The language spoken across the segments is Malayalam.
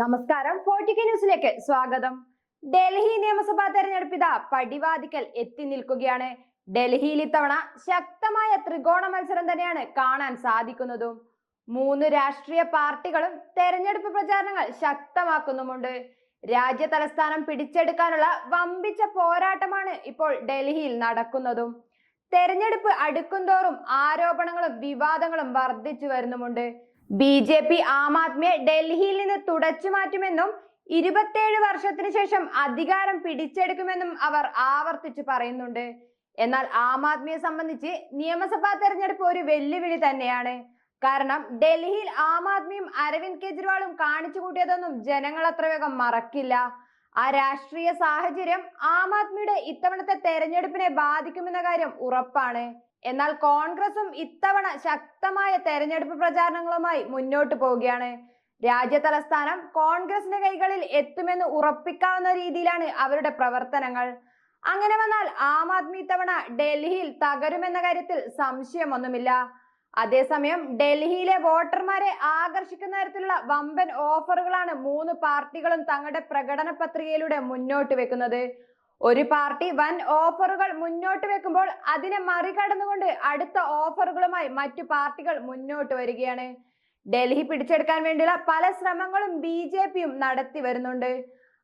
നമസ്കാരം. ഫോർട്ടിക്ക ന്യൂസിലേക്ക് സ്വാഗതം. ഡൽഹി നിയമസഭാ തെരഞ്ഞെടുപ്പ് ഇതാ പടിവാതിക്കൽ എത്തി നിൽക്കുകയാണ്. ഡൽഹിയിൽ ഇത്തവണ ശക്തമായ ത്രികോണ മത്സരം തന്നെയാണ് കാണാൻ സാധിക്കുന്നതും. മൂന്ന് രാഷ്ട്രീയ പാർട്ടികളും തെരഞ്ഞെടുപ്പ് പ്രചാരണങ്ങൾ ശക്തമാക്കുന്നുമുണ്ട്. രാജ്യ തലസ്ഥാനം പിടിച്ചെടുക്കാനുള്ള വമ്പിച്ച പോരാട്ടമാണ് ഇപ്പോൾ ഡൽഹിയിൽ നടക്കുന്നതും. തെരഞ്ഞെടുപ്പ് അടുക്കുന്തോറും ആരോപണങ്ങളും വിവാദങ്ങളും വർദ്ധിച്ചു വരുന്നുമുണ്ട്. ബി ജെ പി ആം ആദ്മിയെ ഡൽഹിയിൽ നിന്ന് തുടച്ചു മാറ്റുമെന്നും ഇരുപത്തേഴ് വർഷത്തിന് ശേഷം അധികാരം പിടിച്ചെടുക്കുമെന്നും അവർ ആവർത്തിച്ചു പറയുന്നുണ്ട്. എന്നാൽ ആം ആദ്മിയെ സംബന്ധിച്ച് നിയമസഭാ തെരഞ്ഞെടുപ്പ് ഒരു വെല്ലുവിളി തന്നെയാണ്. കാരണം ഡൽഹിയിൽ ആം ആദ്മിയും അരവിന്ദ് കെജ്രിവാളും കാണിച്ചു കൂട്ടിയതൊന്നും ജനങ്ങൾ അത്ര വേഗം മറക്കില്ല. ആ രാഷ്ട്രീയ സാഹചര്യം ആം ആദ്മിയുടെ ഇത്തവണത്തെ തെരഞ്ഞെടുപ്പിനെ ബാധിക്കുമെന്ന കാര്യം ഉറപ്പാണ്. എന്നാൽ കോൺഗ്രസും ഇത്തവണ ശക്തമായ തെരഞ്ഞെടുപ്പ് പ്രചാരണങ്ങളുമായി മുന്നോട്ട് പോവുകയാണ്. രാജ്യ തലസ്ഥാനം കോൺഗ്രസിന്റെ കൈകളിൽ എത്തുമെന്ന് ഉറപ്പിക്കാവുന്ന രീതിയിലാണ് അവരുടെ പ്രവർത്തനങ്ങൾ. അങ്ങനെ വന്നാൽ ആം ആദ്മി ഇത്തവണ ഡൽഹിയിൽ തകരുമെന്ന കാര്യത്തിൽ സംശയമൊന്നുമില്ല. അതേസമയം ഡൽഹിയിലെ വോട്ടർമാരെ ആകർഷിക്കുന്ന തരത്തിലുള്ള വമ്പൻ ഓഫറുകളാണ് മൂന്ന് പാർട്ടികളും തങ്ങളുടെ പ്രകടന പത്രികയിലൂടെ മുന്നോട്ട് വെക്കുന്നത്. ഒരു പാർട്ടി വൻ ഓഫറുകൾ മുന്നോട്ട് വെക്കുമ്പോൾ അതിനെ മറികടന്നുകൊണ്ട് അടുത്ത ഓഫറുകളുമായി മറ്റു പാർട്ടികൾ മുന്നോട്ട് വരികയാണ്. ഡൽഹി പിടിച്ചെടുക്കാൻ വേണ്ടിയുള്ള പല ശ്രമങ്ങളും ബി ജെ പിയും നടത്തി വരുന്നുണ്ട്.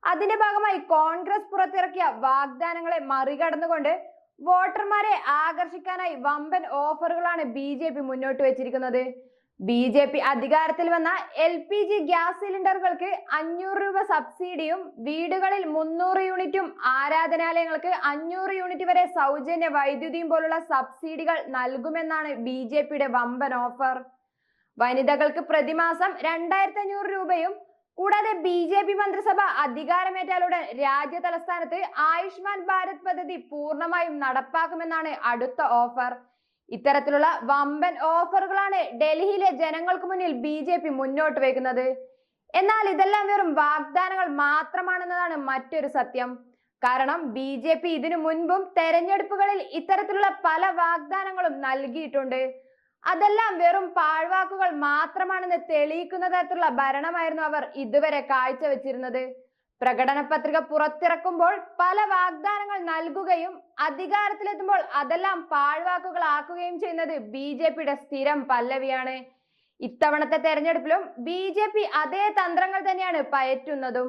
അതിന്റെ ഭാഗമായി കോൺഗ്രസ് പുറത്തിറക്കിയ വാഗ്ദാനങ്ങളെ മറികടന്നുകൊണ്ട് വോട്ടർമാരെ ആകർഷിക്കാനായി വമ്പൻ ഓഫറുകളാണ് ബി മുന്നോട്ട് വെച്ചിരിക്കുന്നത്. ബി ജെ പി അധികാരത്തിൽ വന്ന എൽ പി ജി ഗ്യാസ് സിലിണ്ടറുകൾക്ക് അഞ്ഞൂറ് രൂപ സബ്സിഡിയും വീടുകളിൽ മുന്നൂറ് യൂണിറ്റും ആരാധനാലയങ്ങൾക്ക് അഞ്ഞൂറ് യൂണിറ്റ് വരെ സൗജന്യ വൈദ്യുതിയും പോലുള്ള സബ്സിഡികൾ നൽകുമെന്നാണ് ബി ജെ പിയുടെ വമ്പൻ ഓഫർ. വനിതകൾക്ക് പ്രതിമാസം രണ്ടായിരത്തി അഞ്ഞൂറ് രൂപയും കൂടാതെ ബി ജെ പി മന്ത്രിസഭ അധികാരമേറ്റാലുടൻ രാജ്യ തലസ്ഥാനത്ത് ആയുഷ്മാൻ ഭാരത് പദ്ധതി പൂർണമായും നടപ്പാക്കുമെന്നാണ് അടുത്ത ഓഫർ. ഇത്തരത്തിലുള്ള വമ്പൻ ഓഫറുകളാണ് ഡൽഹിയിലെ ജനങ്ങൾക്ക് മുന്നിൽ ബി ജെ പി മുന്നോട്ട് വയ്ക്കുന്നത്. എന്നാൽ ഇതെല്ലാം വെറും വാഗ്ദാനങ്ങൾ മാത്രമാണെന്നതാണ് മറ്റൊരു സത്യം. കാരണം ബി ജെ പി ഇതിനു മുൻപും തെരഞ്ഞെടുപ്പുകളിൽ ഇത്തരത്തിലുള്ള പല വാഗ്ദാനങ്ങളും നൽകിയിട്ടുണ്ട്. അതെല്ലാം വെറും പാഴ്വാക്കുകൾ മാത്രമാണെന്ന് തെളിയിക്കുന്ന തരത്തിലുള്ള ഭരണമായിരുന്നു അവർ ഇതുവരെ കാഴ്ചവെച്ചിരുന്നത്. പ്രകടന പത്രിക പുറത്തിറക്കുമ്പോൾ പല വാഗ്ദാനങ്ങൾ നൽകുകയും അധികാരത്തിലെത്തുമ്പോൾ അതെല്ലാം പാഴ്വാക്കുകളാക്കുകയും ചെയ്യുന്നത് ബി ജെ പിയുടെ സ്ഥിരം പല്ലവിയാണ്. ഇത്തവണത്തെ തെരഞ്ഞെടുപ്പിലും ബി ജെ പി അതേ തന്ത്രങ്ങൾ തന്നെയാണ് പയറ്റുന്നതും.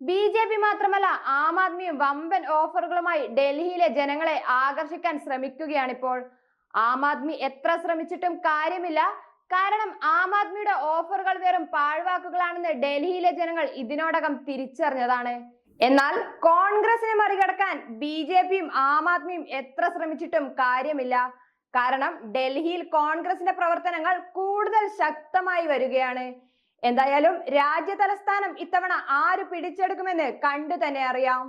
ബി ജെ പി മാത്രമല്ല ആം ആദ്മിയും വമ്പൻ ഓഫറുകളുമായി ഡൽഹിയിലെ ജനങ്ങളെ ആകർഷിക്കാൻ ശ്രമിക്കുകയാണിപ്പോൾ. ആം ആദ്മി എത്ര ശ്രമിച്ചിട്ടും കാര്യമില്ല കാരണം ആം ആദ്മിയുടെ ഓഫറുകൾ വെറും പാഴ്വാക്കുകളാണെന്ന് ഡൽഹിയിലെ ജനങ്ങൾ ഇതിനോടകം തിരിച്ചറിഞ്ഞതാണ്. എന്നാൽ കോൺഗ്രസിനെ മറികടക്കാൻ ബി ജെ പിയും ആം ആദ്മിയും എത്ര ശ്രമിച്ചിട്ടും കാര്യമില്ല. കാരണം ഡൽഹിയിൽ കോൺഗ്രസിന്റെ പ്രവർത്തനങ്ങൾ കൂടുതൽ ശക്തമായി വരികയാണ്. എന്തായാലും രാജ്യ തലസ്ഥാനം ഇത്തവണ ആര് പിടിച്ചെടുക്കുമെന്ന് കണ്ടു തന്നെ അറിയാം.